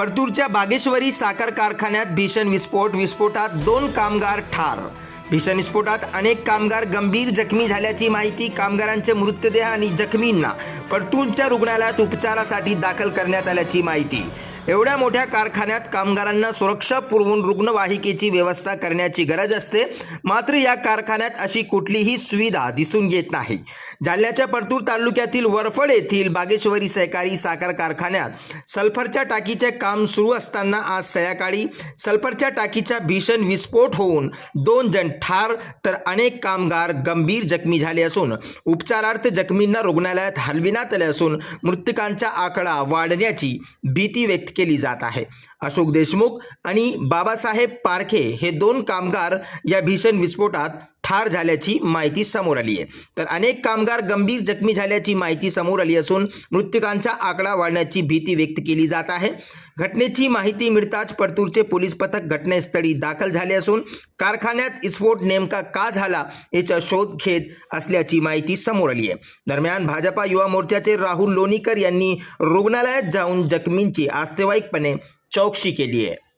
परतूरच्या बागेश्वरी साखर कारखान्यात भीषण विस्फोट विस्फोटात दोन कामगार ठार. भीषण विस्फोटात अनेक कामगार गंभीर जखमी झाल्याची माहिती कामगारांचे मृतदेह आणि जखमींना परतूरच्या रुग्णालयात उपचारासाठी दाखल करण्यात आल्याची माहिती. एवढ्या मोठ्या कारखान्यात कामगारांना सुरक्षा पुरवून रुग्णवाहिकेची व्यवस्था करण्याची गरज असते. मात्र या कारखान्यात अशी कुठलीही सुविधा दिसून येत नाही. जालन्याच्या परतूर तालुक्यातील वरफड येथील बागेश्वरी सहकारी साखर कारखान्यात सल्फरच्या टाकीचे काम सुरू असताना आज संध्याकाळी सल्फरच्या टाकीचा भीषण विस्फोट होऊन दोन जण ठार तर अनेक कामगार गंभीर जखमी झाले असून उपचारार्थ जखमींना रुग्णालयात हलविण्यात आले असून मृतकांचा आकडा वाढण्याची भीती व्यक्त केली जात आहे. अशोक देशमुख आणि बाबासाहेब पारखे हे दोन कामगार या भीषण विस्फोटात ठार झाल्याची माहिती समोर आली आहे. तर अनेक कामगार गंभीर जखमी झाल्याची माहिती समोर आली असून मृत्यकांचा आकडा वाढण्याची भीती व्यक्त केली जात आहे. घटनेची माहिती मिळताच परतूरचे पोलीस पथक घटनास्थळी दाखल झाले असून कारखान्यात विस्फोट नेमका का झाला याचा शोध घेत असल्याची माहिती समोर आली आहे. दरम्यान भाजपा युवा मोर्चाचे राहुल लोणीकर यांनी रुग्णालयात जाऊन जखमींची नातेवाईकपणे चौकशी केली आहे.